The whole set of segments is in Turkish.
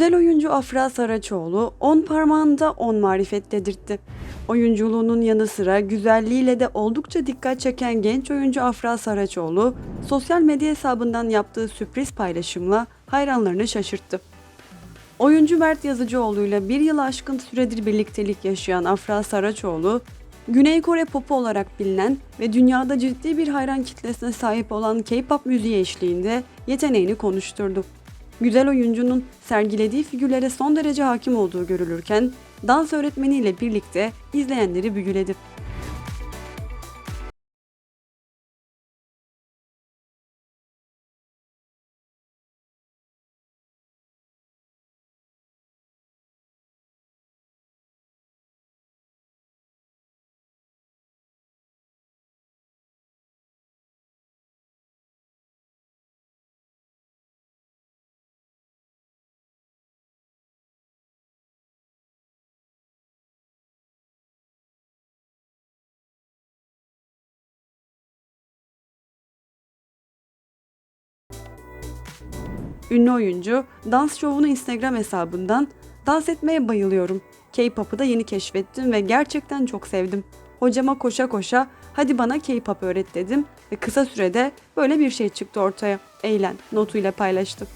Güzel oyuncu Afra Saraçoğlu 10 parmağında 10 marifet dedirtti. Oyunculuğunun yanı sıra güzelliğiyle de oldukça dikkat çeken genç oyuncu Afra Saraçoğlu, sosyal medya hesabından yaptığı sürpriz paylaşımla hayranlarını şaşırttı. Oyuncu Mert Yazıcıoğlu ile bir yılı aşkın süredir birliktelik yaşayan Afra Saraçoğlu, Güney Kore popu olarak bilinen ve dünyada ciddi bir hayran kitlesine sahip olan K-pop müziği eşliğinde yeteneğini konuşturdu. Güzel oyuncunun sergilediği figürlere son derece hakim olduğu görülürken, dans öğretmeniyle birlikte izleyenleri büyüledi. Ünlü oyuncu dans şovunu Instagram hesabından dans etmeye bayılıyorum. K-pop'u da yeni keşfettim ve gerçekten çok sevdim. Hocama koşa koşa hadi bana K-pop öğret dedim ve kısa sürede böyle bir şey çıktı ortaya. Eğlen notuyla paylaştı.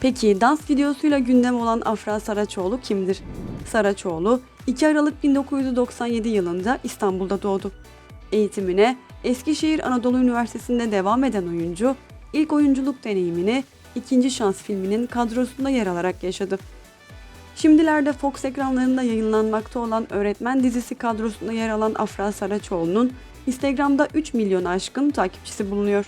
Peki dans videosuyla gündem olan Afra Saraçoğlu kimdir? Saraçoğlu 2 Aralık 1997 yılında İstanbul'da doğdu. Eğitimine Eskişehir Anadolu Üniversitesi'nde devam eden oyuncu, ilk oyunculuk deneyimini İkinci Şans filminin kadrosunda yer alarak yaşadı. Şimdilerde Fox ekranlarında yayınlanmakta olan Öğretmen dizisi kadrosunda yer alan Afra Saraçoğlu'nun Instagram'da 3 milyon aşkın takipçisi bulunuyor.